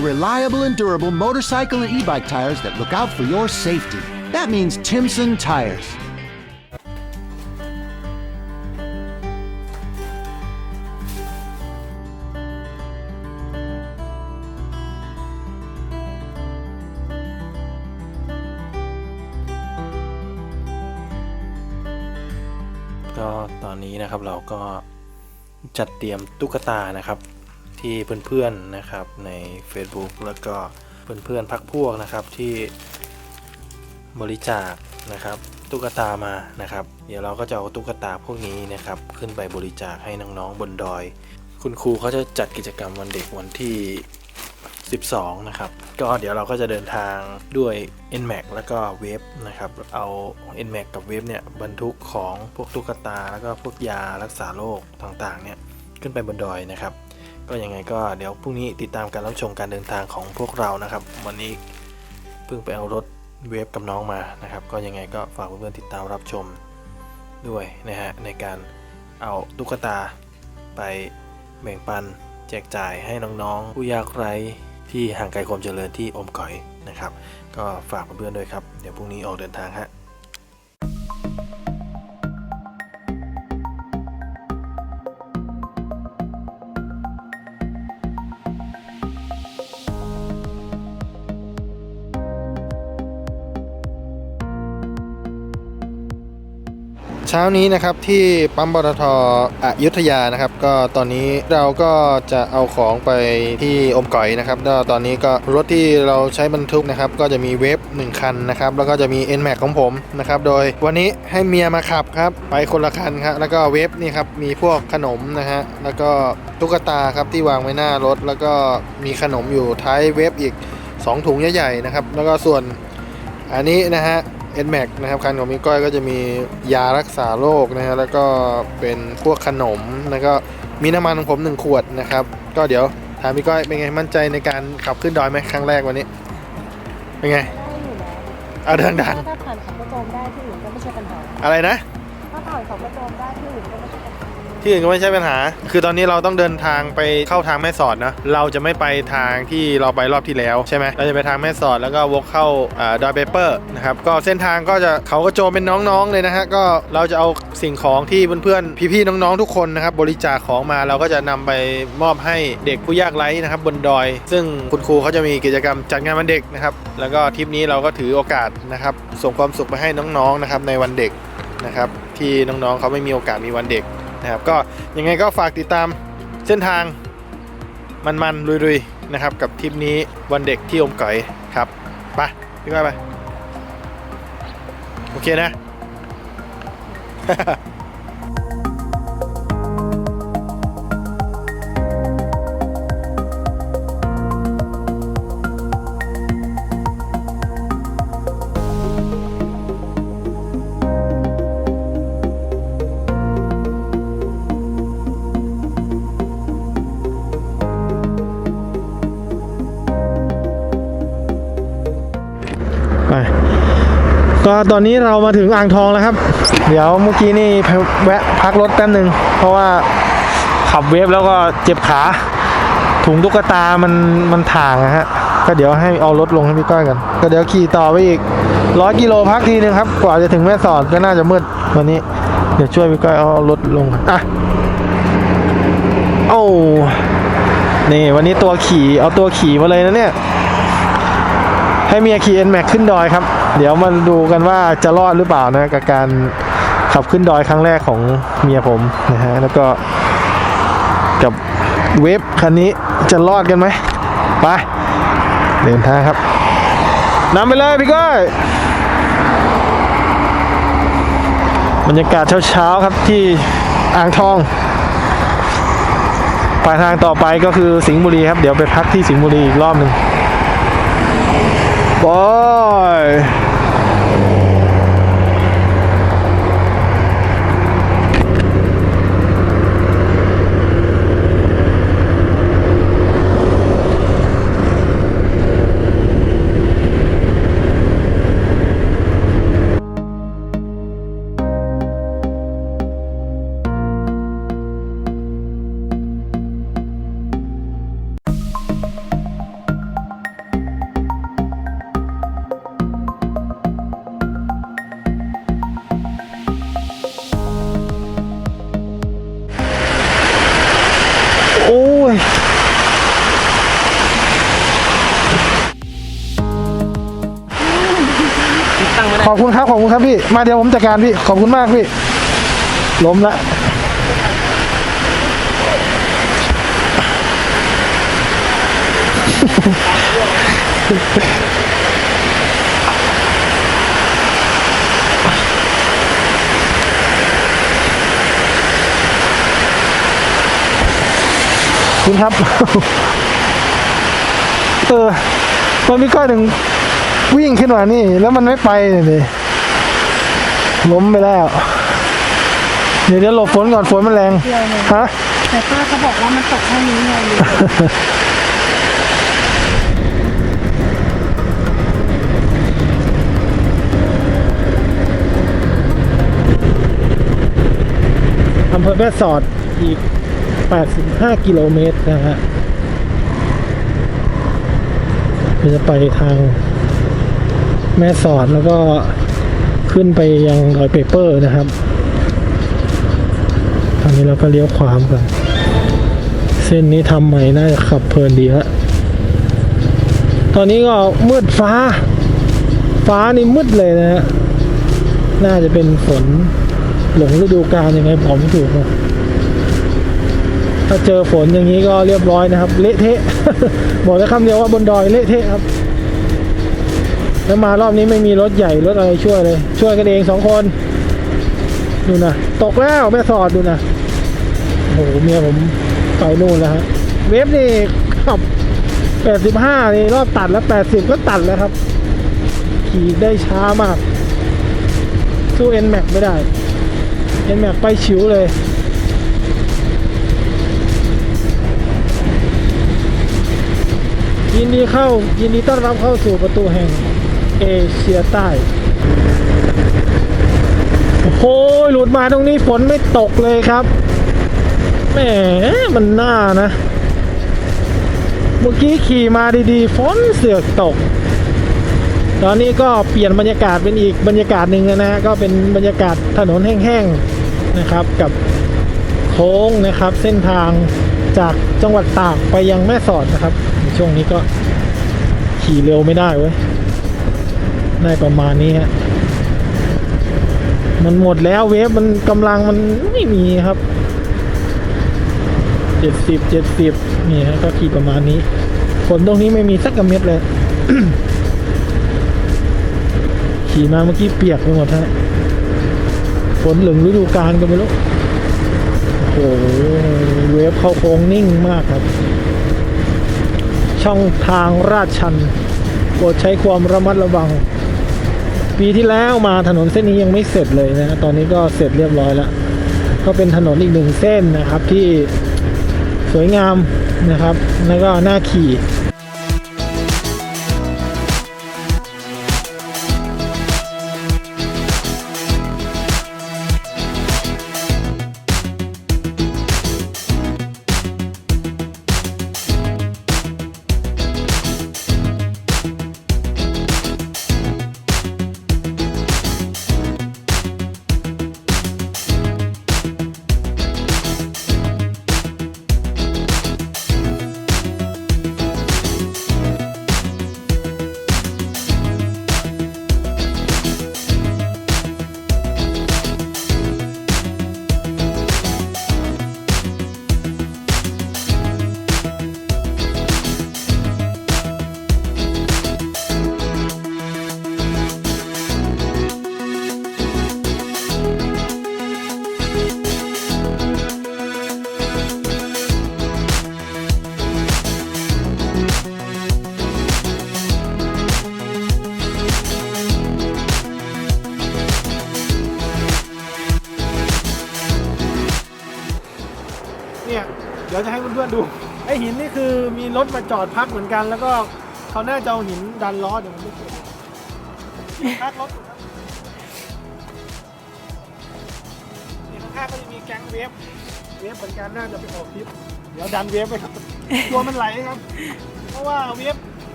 to reliable and durable motorcycle and e-bike tires that look out for your safety. That means Timson Tires. ก็ตอนนี้นะครับเราก็จัดเตรียมตุ๊กตานะครับ ที่เพื่อนๆนะครับใน Facebook แล้วก็เพื่อนๆพักพวกนะครับที่บริจาคนะครับตุ๊กตามานะครับ เดี๋ยวเราก็จะเอาตุ๊กตาพวกนี้นะครับ ขึ้นไปบริจาคให้น้องๆบนดอย คุณครูเขาจะจัดกิจกรรมวันเด็กวันที่ 12 นะครับ ก็เดี๋ยวเราก็จะเดินทางด้วย NMAX แล้วก็เวฟนะครับ เอา NMAX กับเวฟเนี่ยบรรทุกของพวกตุ๊กตา แล้วก็พวกยารักษาโรคต่างๆเนี่ยขึ้นไปบนดอยนะครับ ก็ยังไงก็เดี๋ยวพรุ่งนี้ติดตามการรับชมการเดินทางของพวกเรานะครับ วันนี้เพิ่งไปเอารถเวฟกับน้องมานะครับ ก็ยังไงก็ฝากเพื่อนๆติดตามรับชมด้วยนะฮะในการเอาตุ๊กตาไปแบ่งปันแจกจ่ายให้น้องๆ ผู้ยากไร้ที่ห่างไกลความเจริญที่อมก่อยนะครับ ก็ฝากเพื่อนๆด้วยครับ เดี๋ยวพรุ่งนี้ออกเดินทางฮะ เช้านี้นะครับที่ปั๊มปตทอยุธยานะครับ ก็ตอนนี้เราก็จะเอาของไปที่อมก่อยนะครับแล้วตอนนี้ก็รถที่เราใช้บรรทุกนะครับ ก็จะมีเวฟ1คันนะครับ แล้วก็จะมี n m a x ของผมนะครับ โดยวันนี้ให้เมียมาขับครับไปคนละคันครับแล้วก็เวฟนี่ครับมีพวกขนมนะฮะแล้วก็ตุ๊กตาครับที่วางไว้หน้ารถ แล้วก็มีขนมอยู่ท้ายเวฟอีก 2 ถุงใหญ่ๆนะครับแล้วก็ส่วนอันนี้นะฮะ n m a x นะครับคันของมิก้อยก็จะมียารักษาโรคนะฮะแล้วก็เป็นพวกขนมแล้วก็มีน้ำมันของผมหนึ่งขวดนะครับ ก็เดี๋ยวถามพี่ก้อยเป็นไงมั่นใจในการขับขึ้นดอยไหมครั้งแรกวันนี้ เป็นไงได้อยู่แล้วเอาดังถ้าผ่านเขากระโจมได้ที่อื่นก็ไม่ใช่ปัญหาๆอะไรนะ ถ้าผ่านเขากระโจมได้ที่อื่นก็ไม่ใช่ปัญหา ที่อื่นก็ไม่ใช่ปัญหา คือตอนนี้เราต้องเดินทางไปเข้าทางแม่สอดนะ เราจะไม่ไปทางที่เราไปรอบที่แล้วใช่ไหมเราจะไปทางแม่สอดแล้วก็วกเข้าอดอยเปเปอร์นะครับ ก็เส้นทางก็จะเขาก็โจมเป็นน้องๆเลยนะฮะ ก็เราจะเอาสิ่งของที่เพื่อนๆ พี่ๆ น้องๆ ทุกคนนะครับบริจาคของมาเราก็จะนำไปมอบให้เด็กผู้ยากไร้นะครับบนดอย ซึ่งคุณครูเขาจะมีกิจกรรมจัดงานวันเด็กนะครับ แล้วก็ทริปนี้เราก็ถือโอกาสนะครับส่งความสุขไปให้น้องๆ นะครับในวันเด็กนะครับที่น้องๆเขาไม่มีโอกาสมีวันเด็ก นะครับก็ยังไงก็ฝากติดตามเส้นทางมันๆลุยๆนะครับกับทริปนี้วันเด็กที่อมก๋อยครับไปพี่ก้อยไปโอเคนะ ตอนนี้เรามาถึงอ่างทองแล้วครับ เดี๋ยวเมื่อกี้นี่แวะพักรถแป๊บหนึ่งเพราะว่าขับเวฟแล้วก็เจ็บขา ถุงตุ๊กตามันมันถ่างอะฮะก็เดี๋ยวให้เอารถลงให้พี่ก้อยกัน ก็เดี๋ยวขี่ต่อไปอีกร้อยกิโลพักทีนึงครับ กว่าจะถึงแม่สอดก็น่าจะมืดวันนี้ เดี๋ยวช่วยพี่ก้อยเอารถลงอะโอ้นี่วันนี้ตัวขี่เอาตัวขี่มาเลยนะเนี่ย ให้เมียขี่ n m a x ขึ้นดอยครับ เดี๋ยวมาดูกันว่าจะรอดหรือเปล่านะกับการขับขึ้นดอยครั้งแรกของเมียผมนะฮะแล้วก็กับเวฟคันนี้จะรอดกันไหมไปเดินทางครับนำไปเลยพี่ก้อยบรรยากาศเช้าๆครับที่อ่างทองปลายทางต่อไปก็คือสิงห์บุรีครับ เดี๋ยวไปพักที่สิงห์บุรีอีกรอบหนึ่งบอย อบคุณครับ ขอบคุณครับพี่ มาเดี๋ยวผมจัดการพี่ ขอบคุณมากพี่ ล้มละคุณครับ เออ มันมีก้อยหนึ่ง วิ่งขึ้นมานี่ แล้วมันไม่ไปเลยดิล้มไปแล้ว เดี๋ยวเดี๋ยวหลบฝนก่อนฝนมันแรงฮะแต่ป้าเขาบอกว่ามันตกแค่นี้ไงอำเภอแม่สอดอีก 85 กิโลเมตรนะฮะเราจะไปทาง แม่สอดแล้วก็ขึ้นไปยังดอยเปเปอร์นะครับ ตอนนี้เราก็เลี้ยวขวามกันเส้นนี้ทำใหม่น่าจะขับเพลินดีฮะตอนนี้ก็มืดฟ้า ฟ้านี่มืดเลยนะฮะน่าจะเป็นฝนหลงฤดูกาลยังไงผมไม่ถูกนะถ้าเจอฝนอย่างนี้ก็เรียบร้อยนะครับ เละเทะ บอกได้คำเดียวว่าบนดอยเละเทะครับ แล้วมารอบนี้ไม่มีรถใหญ่รถอะไรช่วยเลย ช่วยกันเองสองคนดูนะตกแล้วแม่สอดดูนะโอ้โหเมียผมไปนู่นแล้วฮะเวฟนี่ขับแปดสิบห้านี่รอบตัดแล้วแปดสิบก็ตัดแล้วครับ ขี่ได้ช้ามาก สู้ N Max ไม่ได้ N Max ไปชิวเลยยินดีเข้ายินดีต้อนรับเข้าสู่ประตูแห่ง เอเชียใต้ โอ้โหหลุดมาตรงนี้ฝนไม่ตกเลยครับ แหม มันน่านะ เมื่อกี้ขี่มาดีๆ ฝนเสือกตก ตอนนี้ก็เปลี่ยนบรรยากาศเป็นอีกบรรยากาศหนึ่งแล้วนะฮะก็เป็นบรรยากาศถนนแห้งๆนะครับ กับโค้งนะครับ เส้นทางจากจังหวัดตากไปยังแม่สอดนะครับในช่วงนี้ก็ขี่เร็วไม่ได้เว้ย ได้ประมาณนี้ฮะมันหมดแล้วเวฟมันกำลังมันไม่มีครับเจ็ดสิบเจ็ดสิบนี่ฮะก็ขี่ประมาณนี้ฝนตรงนี้ไม่มีสักกระเม็ดเลย ขี่มาเมื่อกี้เปียกไปหมดฮะฝนหลงฤดูกาลก็ไม่รู้โอ้โหเวฟเข้าโค้งนิ่งมากครับ ช่องทางราดชันโปรดใช้ความระมัดระวัง ปีที่แล้วมาถนนเส้นนี้ยังไม่เสร็จเลยนะตอนนี้ก็เสร็จเรียบร้อยแล้ว ก็เป็นถนนอีกหนึ่งเส้นนะครับที่สวยงามนะครับ แล้วก็น่าขี่ รถมาจอดพักเหมือนกัน แล้วก็เขาน่าจะเอาหินดันล้อเดี๋ยวมันไม่เกิดพักรถอยู่ครับนี่ข้างๆก็จะมีแก๊งเวฟเวฟเหมือนกันน่าจะไปออกทริปเดี๋ยวดันเวฟไปครับตัวมันไหลครับ เพราะว่าเวฟ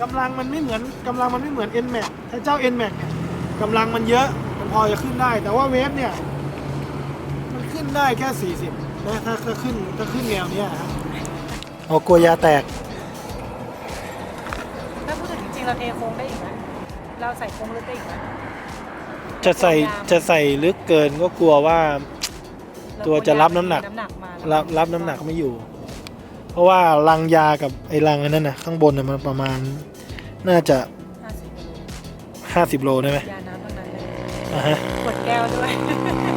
กำลังมันไม่เหมือนกำลังมันไม่เหมือน N Max ถ้าเจ้า N Max เนี่ยกำลังมันเยอะมันพอจะขึ้นได้ แต่ว่าเวฟเนี่ย มันขึ้นได้แค่ 40นะถ้าถ้าขึ้นถ้าขึ้นแนวเนี้ยครับ โอ้กลัวยาแตก ถ้าพูดถึงจริงๆเราเทโค้งได้อีกไหมเราใส่โค้งลึกได้อีกไหมจะใส่จะใส่ลึกเกินก็กลัวว่า ตัวจะรับน้ำหนัก น้ำหนักมารับรับน้ำหนักไม่อยู่ เพราะว่าลังยากับไอ้ลังอันนั้นนะข้างบนน่ะมันประมาณ น่าจะ50กิโล50 โลได้ไหมยาน้ำทั้งนั้นเลยอ่าฮะขวดแก้วด้วย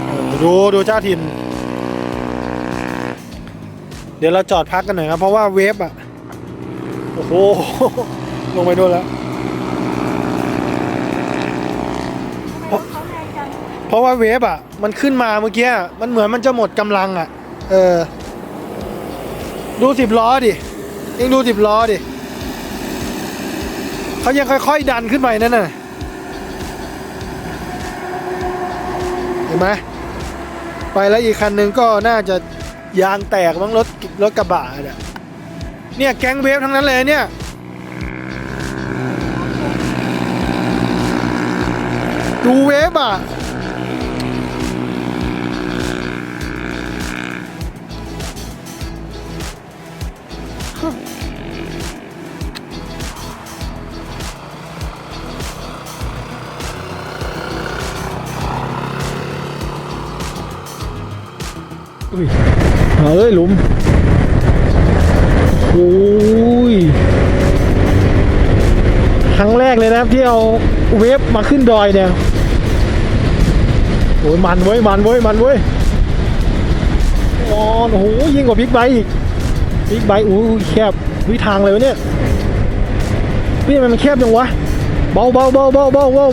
เออดูดูเจ้าถิ่นเดี๋ยวเราจอดพักกันหน่อยครับ เพราะว่าเวฟอะ โอ้โห ลงไปด้วยแล้ว เพราะว่าเวฟอะ มันขึ้นมาเมื่อกี้ มันเหมือนมันจะหมดกำลังอะ เออ ดูสิบล้อดิเองดูสิบล้อดิเขายังค่อยๆดันขึ้นไปนั่นน่ะ เห็นไหมไปแล้วอีกคันหนึ่งก็น่าจะ ยางแตกมั้งรถรถกระบะเนี่ยเนี่ยแก๊งเวฟทั้งนั้นเลยเนี่ยดูเวฟอะอุ้ย เอ้ยหลุมโอ้ยครั้งแรกเลยนะครับที่เอาเวฟมาขึ้นดอยเนี่ยโอ้ยมันเว้ยมันเว้ยมันเว้ยอ๋อโอ้โหยิ่งกว่าบิ๊กไบค์อีกบิ๊กไบค์อู้ยแคบวิทางเลยวะเนี่ยพี่มันแคบจังวะเบาเบาเบาเบาเบาเบา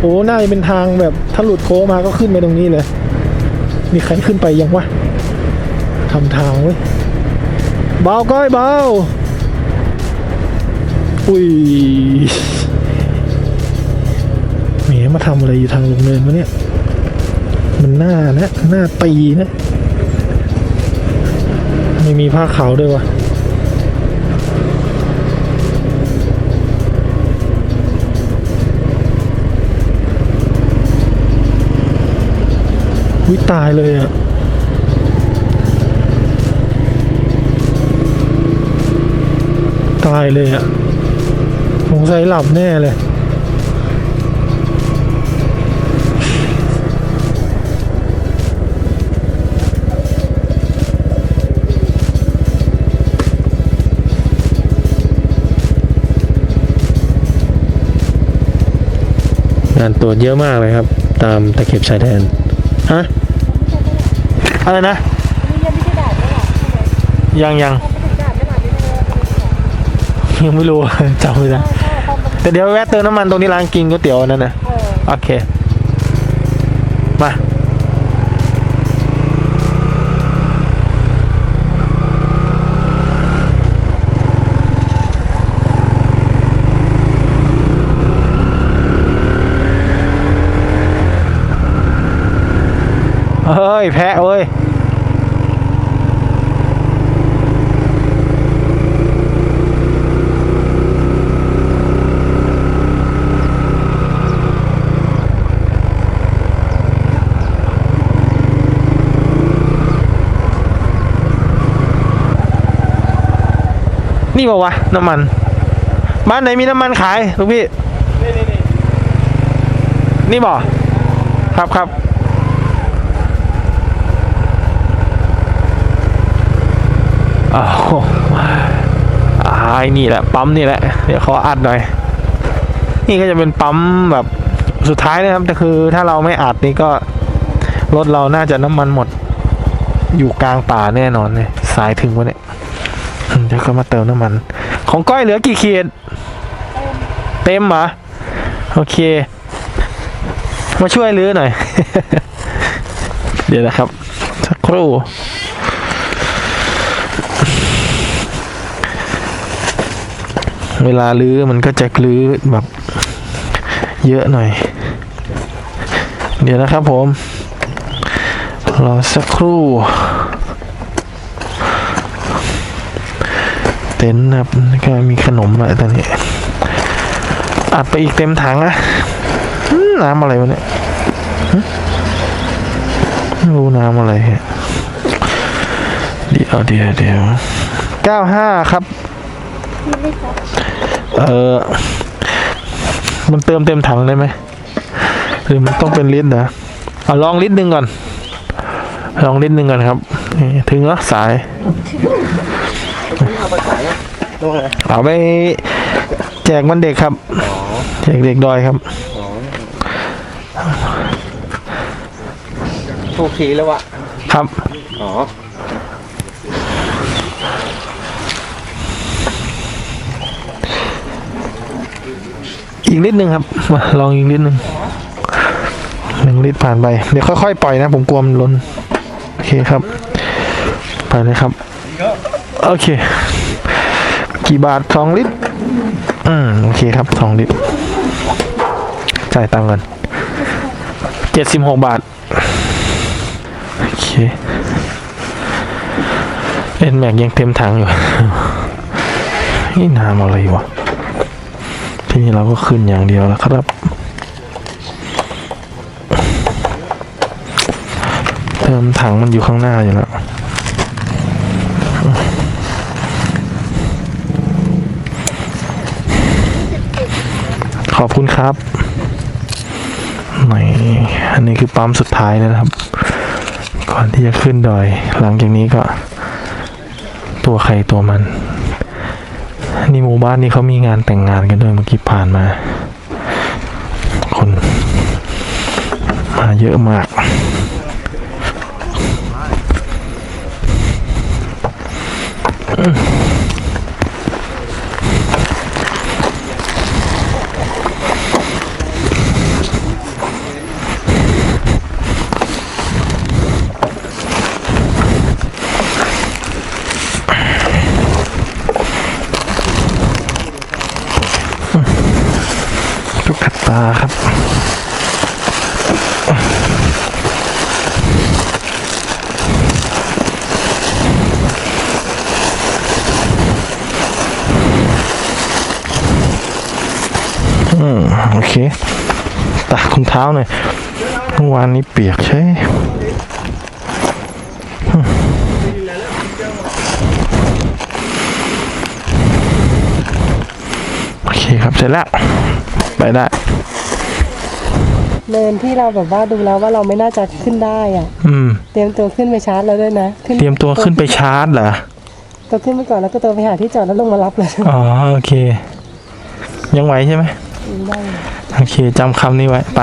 โอ้น่าจะเป็นทางแบบถ้าหลุดโค้งมาก็ขึ้นไปตรงนี้เลย มีใครขึ้นไปยังวะ ทำทางเว้ยเบาก้อยเบาอุ้ยแหมมาทำอะไรอยู่ทางลงเนินวะเนี่ย มันหน้านะหน้าตีนะ ไม่มีผ้าขาวด้วยวะวิตายเลยอะายเลยอะสงสัยหลับแน่เลย งานตรวจเยอะมากเลยครับ ตามตะเข็บชายแดน ฮะ อะไรนะนี่ยังไม่ได้ด่าด้วยหรอยัง ยยังไม่รู้ จำไม่ได้ใช่ใช่เขาแต่เดี๋ยวแวะเติมน้ำมันตรงนี้ร้านกินก๋วยเตี๋ยวนั่นนะเออโอเค มาเฮ้ย แพะเว้ย นี่บอกวะน้ำมัน บ้านไหนมีน้ำมันขายลูกพี่ นี่บอกครับครับอ้าวอ่าไอ้นี่แหละปั๊มนี่แหละ เดี๋ยวขออัดหน่อย นี่ก็จะเป็นปั๊มแบบสุดท้ายนะครับแต่คือถ้าเราไม่อัดนี่ก็รถเราน่าจะน้ำมันหมด อยู่กลางป่าแน่นอนเลยสายถึงวะเนี่ย อืมเดี๋ยวก็มาเติมน้ำมัน ของก้อยเหลือกี่ขีด เต็มเหรอ โอเค มาช่วยรื้อหน่อย เดี๋ยวนะครับ สักครู่เวลารื้อมันก็จะรื้อแบบเยอะหน่อย เดี๋ยวนะครับผม รอสักครู่ เต็นท์นะครับก็มีขนมอะไรตอนนี้ อัดไปอีกเต็มถังอะน้ำอะไรวะเนี่ยไม่รู้น้ำอะไรฮะเดี๋ยวเดี๋ยวเดี๋ยวเก้าห้าครับ เออ มันเติมเต็มถังได้ไหมหรือมันต้องเป็นลิตรนะเอาลองลิตรหนึ่งก่อน ลองลิตรหนึ่งก่อนครับ ถึงแล้วสาย เอาไปแจกวันเด็กครับแจกเด็กดอยครับโอเคแล้ววะครับอ๋ออีกลิตรหนึ่งครับมาลองอีกลิตรหนึ่งหนึ่งลิตรผ่านไป เดี๋ยวค่อยๆปล่อยนะ ผมกลัวมันล้น โอเคครับไปเลยครับ โอเค กี่บาทสองลิตร อืม โอเคครับสองลิตร จ่ายตังค์กันเจ็ดสิบหกบาท โอเคเอ็นแม็กยังเต็มถังอยู่ นี่น้ำอะไรวะ ทีนี้เราก็ขึ้นอย่างเดียวแล้วครับเติมถังมันอยู่ข้างหน้าอยู่แล้ว อบคุณครับนี่อันนี้คือปั๊มสุดท้ายแล้วนะครับ ก่อนที่จะขึ้นดอย หลังจากนี้ก็ ตัวใครตัวมัน นี่หมู่บ้านนี้เขามีงานแต่งงานกันด้วยเมื่อกี้ผ่านมา คน มาเยอะมากลูกกระตาครับ อืม โอเค ตากคุณเท้าหน่อยเมื่อวานนี้เปียกใช่อืมโอเคครับเสร็จแล้ว ไปได้ เนินที่เราแบบว่าดูแล้วว่าเราไม่น่าจะขึ้นได้อะ อืม เตรียมตัวขึ้นไปชาร์จแล้วด้วยนะขึ้นเตรียมตัวขึ้นไปชาร์จเหรอตัวขึ้นไปก่อนแล้วก็ตัวไปหาที่จอดแล้วลงมารับเลย อ๋อโอเค ยังไหวใช่ไหมได้ โอเคจำคำนี้ไว้ไป